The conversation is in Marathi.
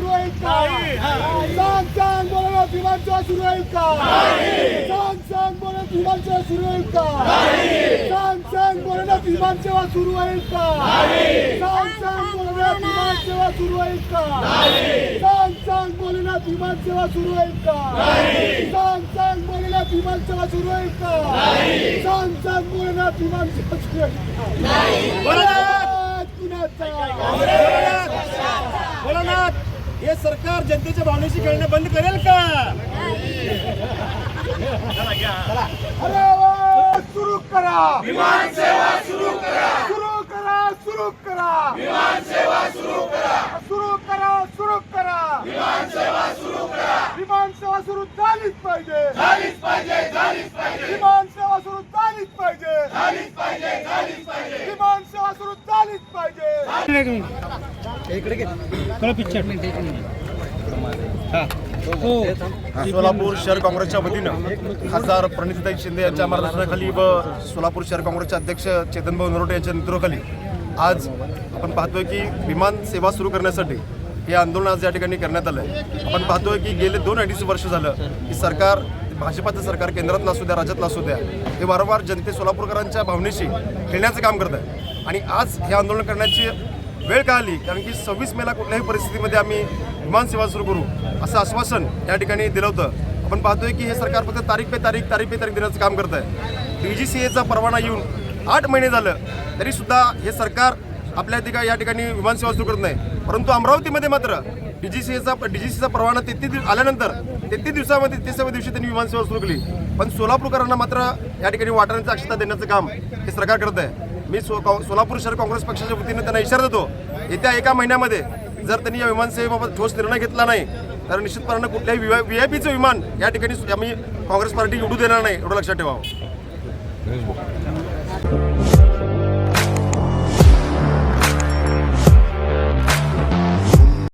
का? सांग सांग बोला विमानसेवा सुरू होईल का? सांग सांग बोला विमानसेवा सुरू होईल का? सांग सांग बोला विमानसेवा सुरू होईल का? सांग सांग बोला विमानसेवा सुरू होईल का? सांग सांग बोला विमानसेवा सुरू होईल का? सांग सांग बोला विमानसेवा सुरू होईल का? सांग सांग बोला विमानसेवा सुरू होईल का? भोलानाथ हे सरकार जनतेच्या भावनेशी खेळणं बंद करेल का? सुरू करा. विमान सेवा सुरू करा. सुरू करा सुरू करा. विमान सेवा सुरू करा. सुरू करा सुरू करा. विमान सेवा सुरू करा. विमान सेवा सुरू झालीच पाहिजे. झालीच पाहिजे झालीच पाहिजे. विमान सेवा सुरू झालीच पाहिजे. झालीच पाहिजे झालीच पाहिजे. विमान सेवा सुरू झालीच पाहिजे. सोलापूर शहर काँग्रेसच्या वतीनं खासदार प्रणितीताई शिंदे यांच्या मार्गदर्शनाखाली व सोलापूर शहर काँग्रेसचे अध्यक्ष चेतनभाऊ नरोटे यांच्या नेतृत्वाखाली आज आपण पाहतोय की विमान सेवा सुरू करण्यासाठी हे आंदोलन आज या ठिकाणी करण्यात आलं आहे आपण पाहतोय की गेले दोन अडीच वर्ष झालं की सरकार भाजपाचं सरकार केंद्रातलं असू द्या राज्यातलं असू द्या हे वारंवार जनते सोलापूरकरांच्या भावनेशी खेळण्याचं काम करत आहे आणि आज हे आंदोलन करण्याची वेळ का आली कारण की सव्वीस मेला कुठल्याही परिस्थितीमध्ये आम्ही विमानसेवा सुरू करू असं आश्वासन या ठिकाणी दिलं होतं. आपण पाहतोय की हे सरकार फक्त तारीख पे तारीख तारीख पे तारीख देण्याचं काम करत आहे डी जी सी एचा परवाना येऊन आठ महिने झालं तरीसुद्धा हे सरकार आपल्या ठिकाणी या ठिकाणी विमानसेवा सुरू करत नाही. परंतु अमरावतीमध्ये मात्र डी जी सी एचा डी जी सीचा परवाना तेहतीस दिवस आल्यानंतर तेहतीस दिवसामध्ये तेसाव्या दिवशी त्यांनी विमानसेवा सुरू केली. पण सोलापूरकरांना मात्र या ठिकाणी वाटाण्याची अक्षता देण्याचं काम हे सरकार करत आहे मी सो सोलापूर शहर काँग्रेस पक्षाच्या वतीने त्यांना इशारा देतो येत्या एका महिन्यामध्ये जर त्यांनी या विमानसेवेबाबत ठोस निर्णय घेतला नाही तर निश्चितपणानं कुठल्याही व्ही आय पीचं विमान या ठिकाणी आम्ही काँग्रेस पार्टी उडू देणार नाही एवढं लक्षात ठेवावं.